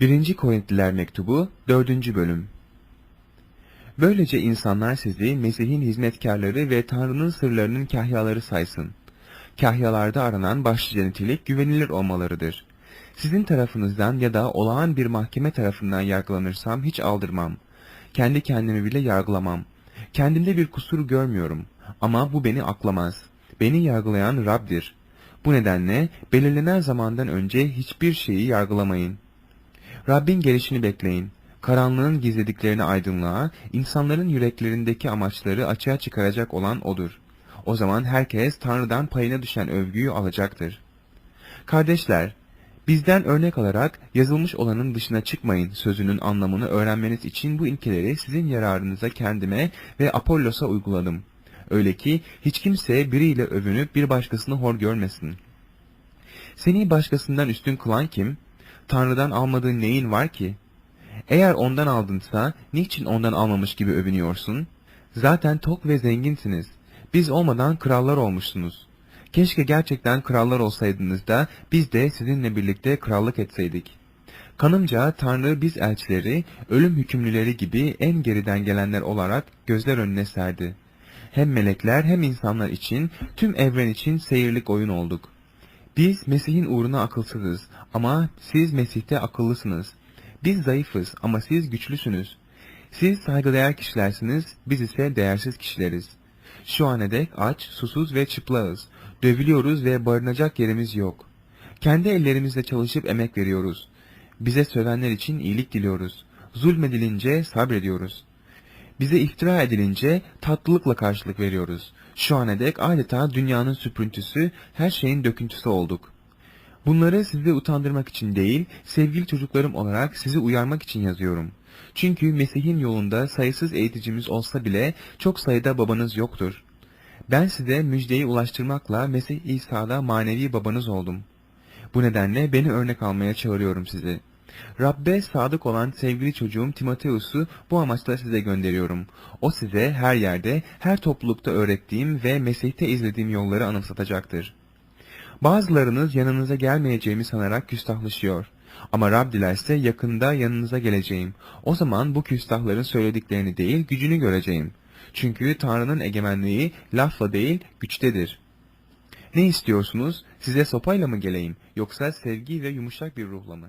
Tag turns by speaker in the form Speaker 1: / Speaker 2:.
Speaker 1: 1. Korintliler Mektubu 4. Bölüm Böylece insanlar sizi Mesih'in hizmetkarları ve Tanrı'nın sırlarının kahyaları saysın. Kahyalarda aranan başlıca nitelik güvenilir olmalarıdır. Sizin tarafınızdan ya da olağan bir mahkeme tarafından yargılanırsam hiç aldırmam. Kendi kendimi bile yargılamam. Kendimde bir kusur görmüyorum. Ama bu beni aklamaz. Beni yargılayan Rab'dir. Bu nedenle belirlenen zamandan önce hiçbir şeyi yargılamayın. Rabbin gelişini bekleyin. Karanlığın gizlediklerini aydınlığa, insanların yüreklerindeki amaçları açığa çıkaracak olan O'dur. O zaman herkes Tanrı'dan payına düşen övgüyü alacaktır. Kardeşler, bizden örnek alarak yazılmış olanın dışına çıkmayın sözünün anlamını öğrenmeniz için bu ilkeleri sizin yararınıza kendime ve Apollos'a uyguladım. Öyle ki hiç kimse biriyle övünüp bir başkasını hor görmesin. Seni başkasından üstün kılan kim? Tanrı'dan almadığın neyin var ki? Eğer ondan aldınsa, niçin ondan almamış gibi övünüyorsun? Zaten tok ve zenginsiniz. Biz olmadan krallar olmuşsunuz. Keşke gerçekten krallar olsaydınız da biz de sizinle birlikte krallık etseydik. Kanımca Tanrı biz elçileri, ölüm hükümlüleri gibi en geriden gelenler olarak gözler önüne serdi. Hem melekler hem insanlar için, tüm evren için seyirlik oyun olduk. Biz Mesih'in uğruna akılsızız ama siz Mesih'te akıllısınız. Biz zayıfız ama siz güçlüsünüz. Siz saygıdeğer kişilersiniz, biz ise değersiz kişileriz. Şu ana dek aç, susuz ve çıplağız. Dövülüyoruz ve barınacak yerimiz yok. Kendi ellerimizle çalışıp emek veriyoruz. Bize sövenler için iyilik diliyoruz. Zulmedilince sabrediyoruz. Bize iftira edilince tatlılıkla karşılık veriyoruz. Şu ana dek adeta dünyanın süprüntüsü, her şeyin döküntüsü olduk. Bunları sizi utandırmak için değil, sevgili çocuklarım olarak sizi uyarmak için yazıyorum. Çünkü Mesih'in yolunda sayısız eğiticimiz olsa bile çok sayıda babanız yoktur. Ben size müjdeyi ulaştırmakla Mesih İsa'da manevi babanız oldum. Bu nedenle beni örnek almaya çağırıyorum sizi. Rabbe sadık olan sevgili çocuğum Timoteus'u bu amaçla size gönderiyorum. O size her yerde, her toplulukta öğrettiğim ve Mesih'te izlediğim yolları anımsatacaktır. Bazılarınız yanınıza gelmeyeceğimi sanarak küstahlaşıyor. Ama Rab dilerse yakında yanınıza geleceğim. O zaman bu küstahların söylediklerini değil gücünü göreceğim. Çünkü Tanrı'nın egemenliği lafla değil güçtedir. Ne istiyorsunuz? Size sopayla mı geleyim yoksa sevgi ve yumuşak bir ruhla mı?